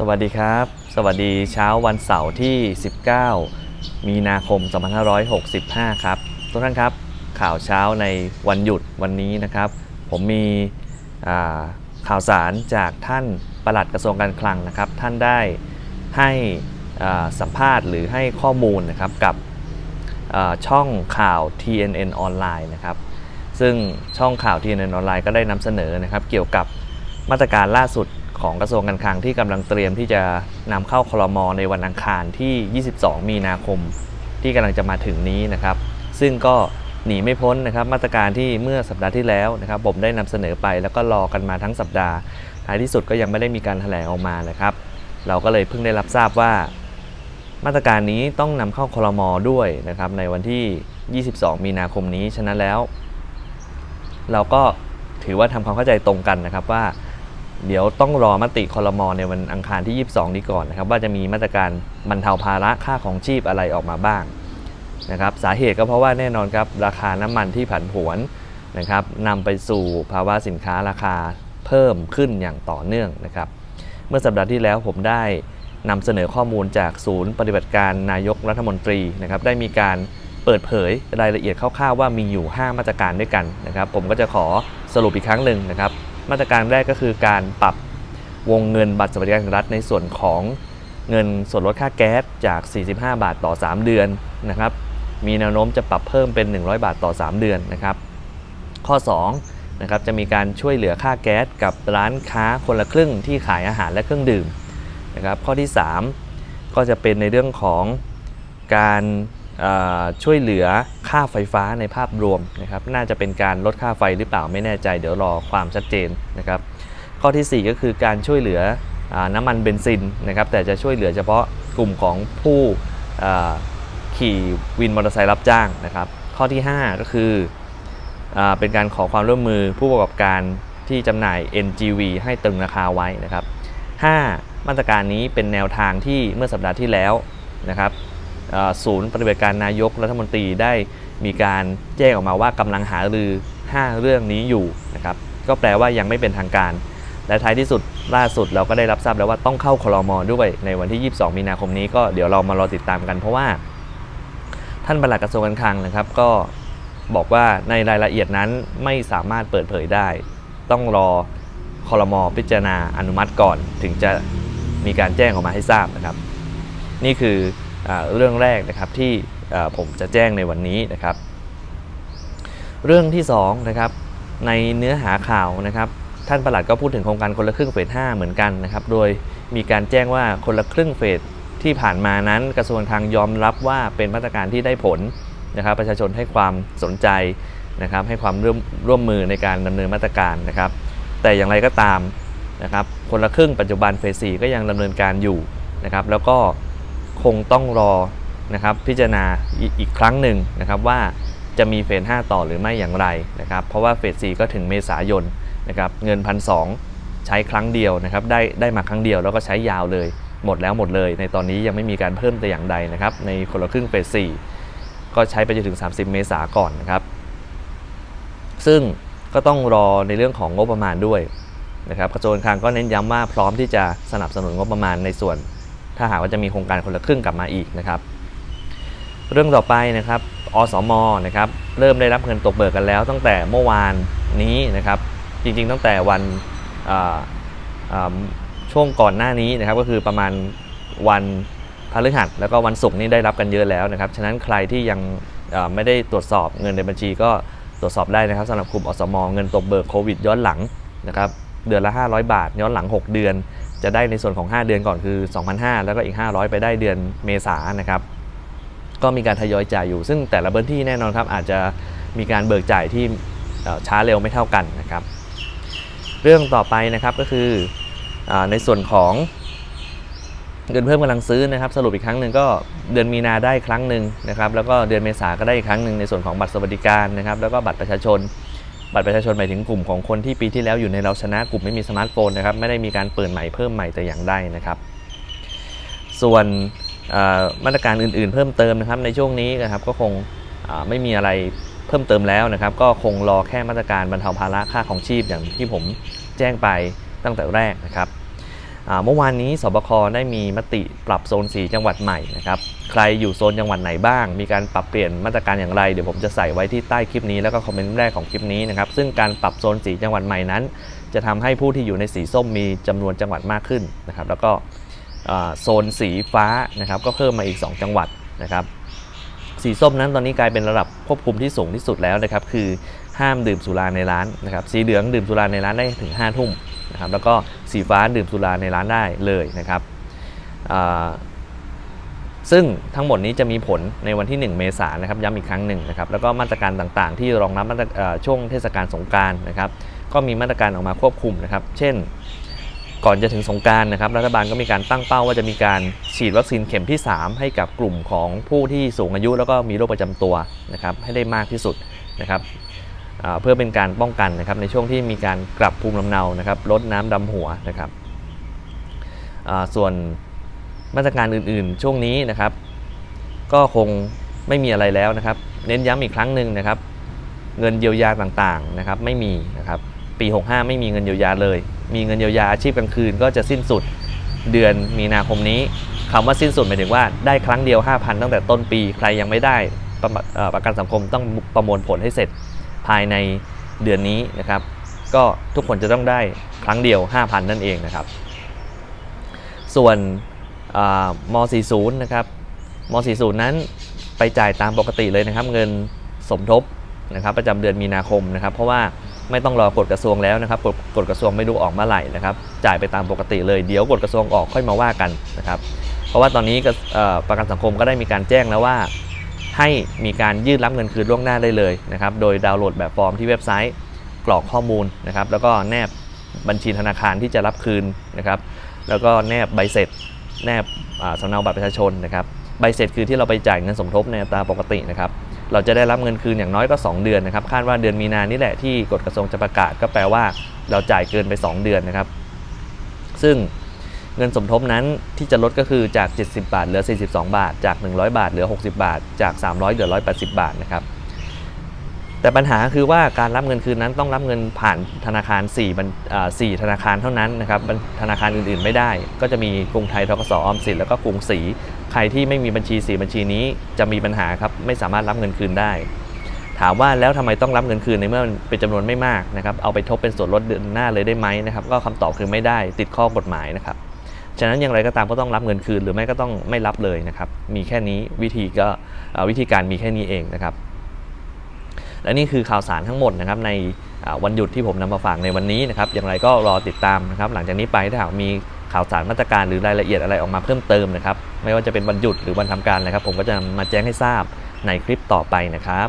สวัสดีครับ สวัสดีเช้าวันเสาร์ที่ 19 มีนาคม 2565 ครับ ทุกท่านครับ ข่าวเช้าในวันหยุดวันนี้นะครับ ผมมีข่าวสารจากท่านปลัดกระทรวงการคลังนะครับ ท่านได้ให้สัมภาษณ์หรือให้ข้อมูลนะครับกับช่องข่าว TNN ออนไลน์นะครับ ซึ่งช่องข่าว TNN ออนไลน์ก็ได้นำเสนอนะครับเกี่ยวกับมาตรการล่าสุด ของกระทรวงการคลังที่กำลังเตรียมที่จะนำเข้าคลมในวันอังคารที่ 22 มีนาคม ที่กำลังจะมาถึงนี้นะครับ ซึ่งก็หนีไม่พ้นนะครับ มาตรการที่เมื่อสัปดาห์ที่แล้วนะครับ ผมได้นำเสนอไปแล้วก็รอกันมาทั้งสัปดาห์ท้ายที่สุดก็ยังไม่ได้มีการแถลงออกมานะครับ เราก็เลยเพิ่งได้รับทราบว่า มาตรการนี้ต้องนำเข้าคลมด้วยนะครับ ในวันที่ 22 มีนาคมนี้ฉะนั้นแล้ว เราก็ถือว่าทำความเข้าใจตรงกันนะครับว่า เดี๋ยวต้องรอมติคอรมอในวันอังคารที่ 22 นี้ก่อนนะครับ ว่าจะมีมาตรการบรรเทาภาระค่าของชีพอะไรออกมาบ้างนะครับ สาเหตุก็เพราะว่าแน่นอนครับราคาน้ำมันที่ผันผวนนะครับนำไปสู่ภาวะสินค้าราคาเพิ่มขึ้นอย่างต่อเนื่องนะครับ เมื่อสัปดาห์ที่แล้วผมได้นำเสนอข้อมูลจากศูนย์ปฏิบัติการนายกรัฐมนตรีนะครับ ได้มีการเปิดเผยรายละเอียดคร่าวๆว่ามีอยู่ 5 มาตรการด้วยกันนะครับ ผมก็จะขอสรุปอีกครั้งหนึ่งนะครับ มาตรการแรกก็คือการปรับวงเงินบัตรสวัสดิการแห่งรัฐในส่วนของเงินส่วนลดค่าแก๊สจาก 45 บาทต่อ 3 เดือนนะครับ มีแนวโน้มจะปรับเพิ่มเป็น 100 บาทต่อ 3 เดือนนะครับ ข้อ2นะครับจะมีการช่วยเหลือค่าแก๊สกับร้านค้าคนละครึ่งที่ขายอาหารและเครื่องดื่มนะครับ ข้อที่ 3 ก็จะเป็นในเรื่องของการ ช่วยเหลือค่าไฟฟ้าในภาพรวมนะครับ น่าจะเป็นการลดค่าไฟหรือเปล่าไม่แน่ใจ เดี๋ยวรอความชัดเจนนะครับ ข้อทีสี่ 4 ก็คือการช่วยเหลืออน้ำมันเบนซินนะครับ แต่จะช่วยเหลือเฉพาะกลุ่มของผู้ขี่วินมอเตอร์ไซค์รับจ้างนะครับ ข้อที่ 5 ก็คืออเป็นการขอความร่วมมือผู้ประกอบการที่จำหน่าย NGV ให้ตึงราคาไว้นะครับ 5 มาตรการนี้เป็นแนวทางที่เมื่อสัปดาห์ที่แล้วนะครับ ศูนย์ปฏิบัติการนายกรัฐมนตรีได้มีการแจ้งออกมาว่ากำลังหารือ 5 เรื่องนี้อยู่นะครับก็แปลว่ายังไม่เป็นทางการ และท้ายที่สุดล่าสุดเราก็ได้รับทราบแล้วว่าต้องเข้าคลมด้วยในวันที่ 22 มีนาคมนี้ก็เดี๋ยวเรามารอติดตามกัน เพราะว่า ท่านปลัดกระทรวงการคลังนะครับ ก็บอกว่าในรายละเอียดนั้นไม่สามารถเปิดเผยได้ ต้องรอคลมพิจารณาอนุมัติก่อน ถึงจะมีการแจ้งออกมาให้ทราบนะครับ นี่คือ เรื่องแรกนะครับที่ผมจะแจ้งในวันนี้นะครับ เรื่องที่2นะครับในเนื้อหาข่าวนะครับท่านประหลัดก็พูดถึงโครงการคนละครึ่งเฟส5เหมือนกันนะครับ โดยมีการแจ้งว่าคนละครึ่งเฟสที่ผ่านมานั้น กระทรวงการคลังยอมรับว่าเป็นมาตรการที่ได้ผลนะครับ ประชาชนให้ความสนใจนะครับ ให้ความร่วมร่วมมือในการดำเนินมาตรการนะครับ แต่อย่างไรก็ตามนะครับ คนละครึ่งปัจจุบันเฟส4ก็ยังดำเนินการอยู่นะครับ แล้วก็ คงต้องรอนะครับพิจารณาอีกครั้งหนึ่งนะครับว่าจะมีเฟส 5 ต่อหรือไม่อย่างไรนะครับเพราะว่าเฟส 4 ก็ถึงเมษายนนะครับเงินพันสใช้ครั้งเดียวนะครับได้ได้มาครั้งเดียวแล้วก็ใช้ยาวเลย หมดแล้วหมดเลย ในตอนนี้ยังไม่มีการเพิ่มแต่อย่างใดนะครับในคนละครึ่งเฟส 4 ก็ใช้ไปจนถึง 30 เมษาก่อนนะครับ ซึ่งก็ต้องรอในเรื่องของงบประมาณด้วยนะครับกระทรวงการคลังก็เน้นย้ำว่าพร้อมที่จะสนับสนุนงบประมาณในส่วน ถ้าหากว่าจะมีโครงการคนละครึ่งกลับมาอีกนะครับ เรื่องต่อไปนะครับ อสมนะครับเริ่มได้รับเงินตกเบิกกันแล้ว ตั้งแต่เมื่อวานนี้นะครับ จริงๆ ตั้งแต่วันช่วงก่อนหน้านี้นะครับ ก็คือประมาณวันพฤหัสแล้วก็วันศุกร์นี่ได้รับกันเยอะแล้วนะครับ ฉะนั้นใครที่ยังไม่ได้ตรวจสอบเงินในบัญชีก็ตรวจสอบได้นะครับสำหรับกลุ่มอสม เงินตกเบิกโควิดย้อนหลังนะครับเดือนละ 500 บาท ย้อนหลัง 6 เดือน จะได้ในส่วนของ 5 เดือนก่อนคือ 2,500 แล้วก็อีก 500 ไปได้เดือนเมษานะครับ ก็มีการทยอยจ่ายอยู่ ซึ่งแต่ละพื้นที่แน่นอนครับ อาจจะมีการเบิกจ่ายที่ช้าเร็วไม่เท่ากันนะครับ เรื่องต่อไปนะครับก็คืออในส่วนของเงินเพิ่มกำลังซื้อนะครับ สรุปอีกครั้งหนึ่งก็เดือนมีนาได้ครั้งหนึ่งนะครับ แล้วก็เดือนเมษาก็ได้อีกครั้งหนึ่งในส่วนของบัตรสวัสดิการนะครับ แล้วก็บัตรประชาชน บัตรประชาชนหมายถึงกลุ่มของคนที่ปีที่แล้วอยู่ในเราชนะกลุ่มไม่มีสมาร์ทโฟนนะครับไม่ได้มีการเปิดใหม่เพิ่มใหม่แต่อย่างใดนะครับส่วนมาตรการอื่นๆ เพิ่มเติมนะครับในช่วงนี้นะครับก็คงไม่มีอะไรเพิ่มเติมแล้วนะครับ ก็คงรอแค่มาตรการบรรเทาภาระค่าของชีพอย่างที่ผมแจ้งไปตั้งแต่แรกนะครับ เมื่อวานนี้สบคได้มีมติปรับโซนสีจังหวัดใหม่นะครับ ใครอยู่โซนจังหวัดไหนบ้าง มีการปรับเปลี่ยนมาตรการอย่างไร เดี๋ยวผมจะใส่ไว้ที่ใต้คลิปนี้แล้วก็คอมเมนต์แรกของคลิปนี้นะครับ ซึ่งการปรับโซนสีจังหวัดใหม่นั้น จะทำให้ผู้ที่อยู่ในสีส้มมีจำนวนจังหวัดมากขึ้นนะครับ แล้วก็โซนสีฟ้านะครับก็เพิ่มมาอีก 2 จังหวัดนะครับ สีส้มนั้นตอนนี้กลายเป็นระดับควบคุมที่สูงที่สุดแล้วนะครับ คือห้ามดื่มสุราในร้านนะครับ สีเหลืองดื่มสุราในร้านได้ถึง5้าทุ่ม นะครับแล้วก็สีฟ้าดื่มสุราในร้านได้เลยนะครับซึ่งทั้งหมดนี้จะมีผลในวันที่ 1 เมษายนนะครับย้ำอีกครั้งหนึ่งนะครับแล้วก็มาตรการต่างๆ ที่รองรับช่วงเทศกาลสงการนะครับก็มีมาตรการออกมาควบคุมนะครับ เช่น ก่อนจะถึงสงการนะครับรัฐบาลก็มีการตั้งเป้าว่าจะมีการฉีดวัคซีนเข็มที่ 3 ให้กับกลุ่มของผู้ที่สูงอายุ แล้วก็มีโรคประจำตัวนะครับให้ได้มากที่สุดนะครับ เพื่อเป็นการป้องกันนะครับในช่วงที่มีการกลับภูมิลำเนานะครับลดน้ำดำหัวนะครับส่วนมาตรการอื่นๆ ช่วงนี้นะครับ ก็คงไม่มีอะไรแล้วนะครับ เน้นย้ำอีกครั้งหนึ่งนะครับ เงินเยียวยาต่างๆนะครับไม่มีนะครับปี 65 ไม่มีเงินเยียวยาเลย มีเงินเยียวยาอาชีพกลางคืนก็จะสิ้นสุดเดือนมีนาคมนี้คำว่าสิ้นสุดหมายถึงว่าได้ครั้งเดียว 5,000 ตั้งแต่ต้นปี ใครยังไม่ได้ประประกันสังคมต้องประมวลผลให้เสร็จ ภายในเดือนนี้นะครับ ก็ทุกคนจะต้องได้ครั้งเดียว 5,000 นั่นเองนะครับ ส่วนอ่าม40 นะครับม 40 นั้นไปจ่ายตามปกติเลยนะครับ เงินสมทบนะครับประจำเดือนมีนาคมนะครับ เพราะว่าไม่ต้องรอกฎกระทรวงแล้วนะครับกฎกฎกระทรวงไม่รู้ออกเมื่อไหร่นะครับ จ่ายไปตามปกติเลยเดี๋ยวกฎกระทรวงออกค่อยมาว่ากันนะครับ เพราะว่าตอนนี้ประกันสังคมก็ได้มีการแจ้งแล้วว่า ให้มีการยื่นรับเงินคืนล่วงหน้าได้เลยนะครับ โดยดาวน์โหลดแบบฟอร์มที่เว็บไซต์กรอกข้อมูลนะครับ แล้วก็แนบบัญชีธนาคารที่จะรับคืนนะครับ แล้วก็แนบใบเสร็จ แนบสำเนาบัตรประชาชนนะครับ ใบเสร็จคือที่เราไปจ่ายเงินสมทบในอัตราปกตินะครับ เราจะได้รับเงินคืนอย่างน้อยก็ 2 เดือนนะครับ คาดว่าเดือนมีนานี่แหละที่กฎกระทรวงจะประกาศ ก็แปลว่าเราจ่ายเกินไป 2 เดือนนะครับ ซึ่ง เงินสมทบนั้นที่จะลดก็คือจาก 70 บาทเหลือ 42 บาท จาก 100 บาทเหลือ 60 บาท จาก 300 เหลือ 180 บาทนะครับ แต่ปัญหาคือว่าการรับเงินคืนนั้นต้องรับเงินผ่านธนาคาร4บัญอ่ธนาคารเท่านั้นนะครับ ธนาคารอื่นๆไม่ได้ ก็จะมีกรุงไทย ทกสออมสิน แล้วก็กรุงศรี ใครที่ไม่มีบัญชี 4 บัญชีนี้จะมีปัญหาครับ ไม่สามารถรับเงินคืนได้ ถามว่าแล้วทำไมต้องรับเงินคืนในเมื่อมันเป็นจำนวนไม่มากนะครับ เอาไปทบเป็นส่วนลดเดือนหน้าเลยได้ไหมนะครับ ก็คำตอบคือไม่ได้ ติดข้อกฎหมายนะครับ ฉะนั้นอย่างไรก็ตามก็ต้องรับเงินคืน หรือไม่ก็ต้องไม่รับเลยนะครับ มีแค่นี้วิธีก็วิธีการมีแค่นี้เองนะครับ และนี่คือข่าวสารทั้งหมดนะครับในวันหยุดที่ผมนำมาฝากในวันนี้นะครับ อย่างไรก็รอติดตามนะครับ หลังจากนี้ไปถ้าหากมีข่าวสารมาตรการหรือรายละเอียดอะไรออกมาเพิ่มเติมนะครับ ไม่ว่าจะเป็นวันหยุดหรือวันทำการนะครับ ผมก็จะมาแจ้งให้ทราบในคลิปต่อไปนะครับ